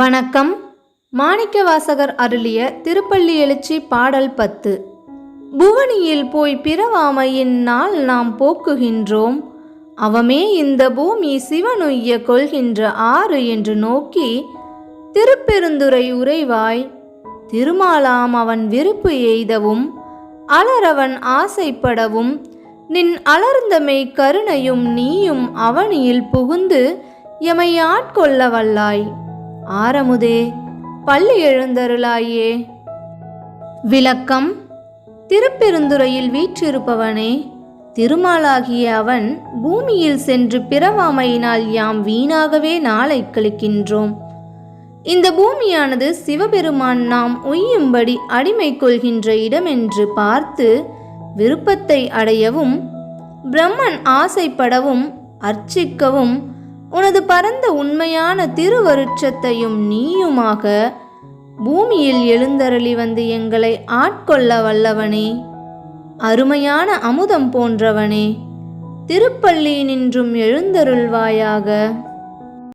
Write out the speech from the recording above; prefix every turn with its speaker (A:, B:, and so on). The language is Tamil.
A: வணக்கம். மாணிக்கவாசகர் அருளிய திருப்பள்ளி எழுச்சி பாடல் பத்து. புவனியில் போய் பிறவாமையின் நாள் நாம் போக்குகின்றோம். அவமே இந்த பூமி சிவனுய்ய கொள்கின்ற ஆறு என்று நோக்கி திருப்பெருந்துரை உறைவாய் திருமாலாம் அவன் விருப்பு எய்தவும் அலரவன் ஆசைப்படவும் நின் அலர்ந்தமை கருணையும் நீயும் அவனியில் புகுந்து எமை ஆட்கொள்ள வல்லாய். ஆரமுதே பள்ளி எழுந்தருளாயே. விளக்கம் திருப்பெருந்துறையில் வீற்றிருப்பவனே திருமாலாகிய அவன் பூமியில் சென்று பிறவாமையினால் யாம் வீணாகவே நாளை கழிக்கின்றோம். இந்த பூமியானது சிவபெருமான் நாம் உய்யும்படி அடிமை கொள்கின்ற இடமென்று பார்த்து விருப்பத்தை அடையவும் பிரம்மன் ஆசைப்படவும் அர்ச்சிக்கவும் உனது பரந்த உண்மையான திருவருட்சத்தையும் நீயுமாக பூமியில் எழுந்தருளி வந்து எங்களை ஆட்கொள்ள வல்லவனே. அருமையான அமுதம் போன்றவனே திருப்பள்ளி நின்றும் எழுந்தருள்வாயாக.